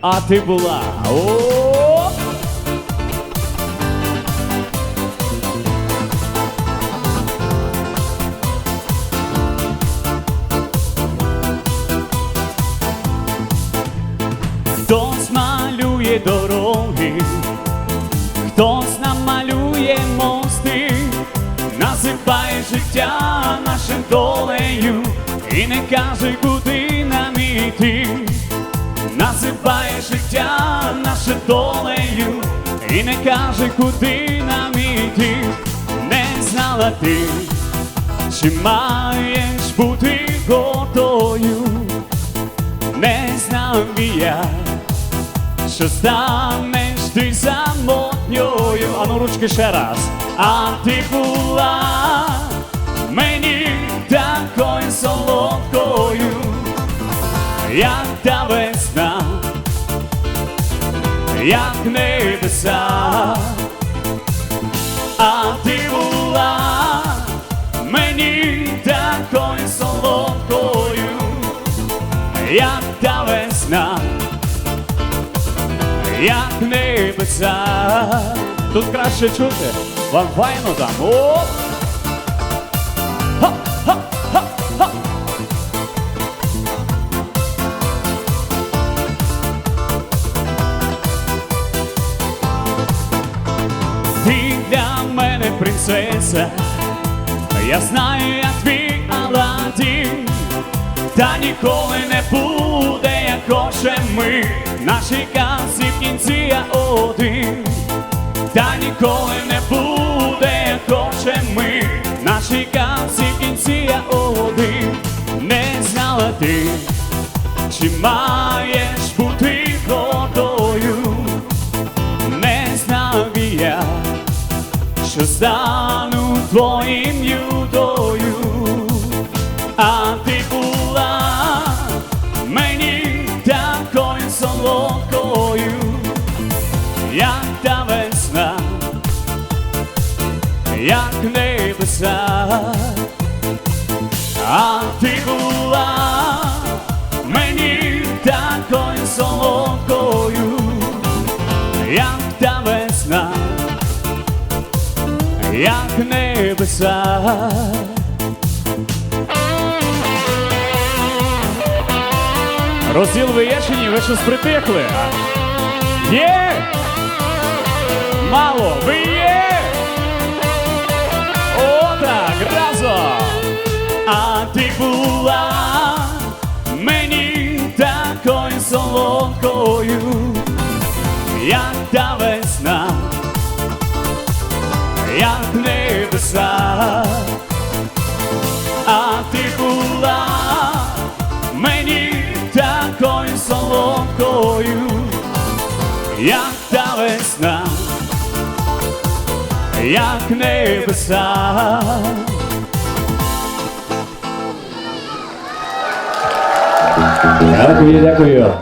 А ти була. О! Хтось малює дороги, хтось намалює мости, насипає життя нашим долею і не каже, куди нам іти. Насипає життя наше долею і не каже, куди нам іти. Не знала ти, чи маєш бути готою, не знав я, що станеш ти самотньою. Ану, ручки ще раз. А ти була мені такою солодкою як та весна, як небеса, а ти була мені такою солодкою, як та весна, як небеса. Тут краще чути, вам файно там. Оп! Ти мене принцеса, я знаю, я твій Аладдін, та ніколи не буде, як хочем ми, наші казі в кінці я один, та ніколи не буде, як хочем ми, наші казі в кінці я один, не знала ти, чи маєш стану твоїм юдою, а ти була мені такою солодкою, як та весна, як небеса, а ти була мені такою солодкою як небеса. Розділ ви? Ви щось притихли? Є! Мало, ви є! Отак, разом! А ти була мені такою солодкою як та весна, як небеса, а ти була мені такою солодкою, як та весна, як небеса. Дякую, дякую.